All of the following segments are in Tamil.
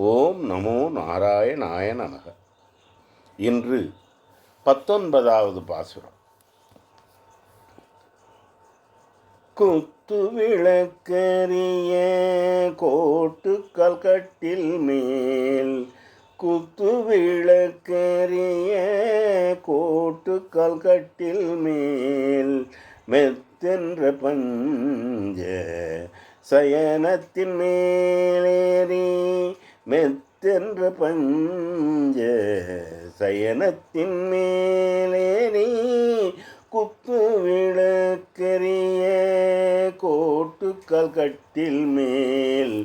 ஓம் நமோ நாராயணாய நமக. இன்று பத்தொன்பதாவது பாசுரம். குத்து விளக்கரிய கோட்டுக்கல் கட்டில் மேல். குத்து விளக்கரிய கோட்டுக்கல் கட்டில் மேல். மெத்தென்ற பஞ்ச சயனத்தின் மேலே மெத்தென்ற பஞ்ச சயனத்தின் மேலே நீ குத்து விளக்கரிய கோட்டுக்கால் கட்டில் மேல்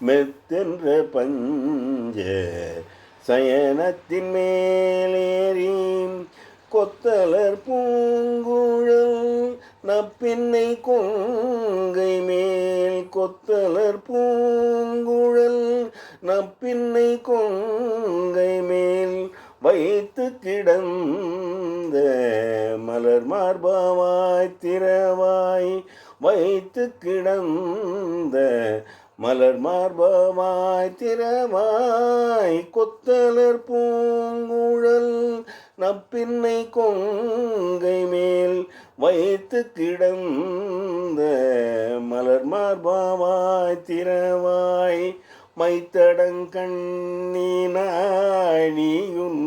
மெத்தென்ற பஞ்ச சயனத்தின் மேலேறி கொத்தலர் பூங்குழல் நப்பின்னை கொங்கை மேல் கொத்தலர் பூங்குழல் நப்பின்னை கொங்கை மேல் வைத்து கிடந்த மலர் மார்பாவாய் திறவாய் வைத்து கிடந்த மலர் மார்பமாய் திறவாய் கொத்தலர் பூங்குழல் நப்பின்னை கொங்கை மேல் வைத்து கிடந்த மலர் மார்பாவாய் திறவாய் மைத்தடங்கண்ணினாய் நீயுன்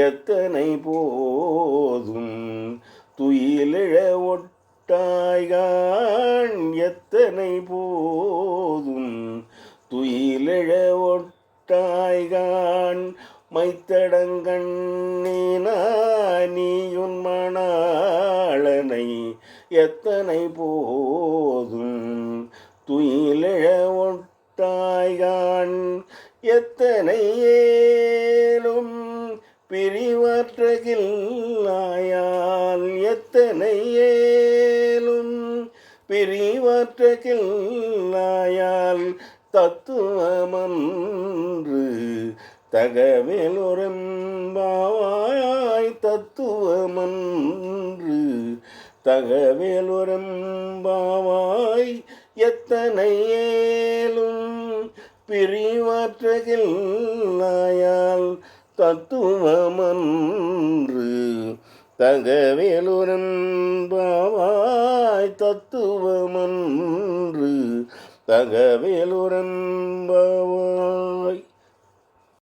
எத்தனை போதும் துயிலிழ ஒட்டாய்கான் எத்தனை போதும் துயிலிழ ஒட்டாய்கான் மைத்தடங்கண்ணினானியுன் எத்தனை போதும் துயிலிழ ஒட்டாய்கான். எத்தனை ஏலும் பிரிவற்றகில்லாயால் எத்தனை ஏலும் பிரிவற்றகில்லாயால் தத்துவமன்று தகவலுரம்பாவாய் தத்துவமன்று தகவேலுரம்பாவாய் எத்தனை ஏலும் பிரிவற்றகில்லாயால் தத்துவமன்று. தகவேலுரம்பாவாய் தத்துவமன்று. தகவேலுரம்பாவாய்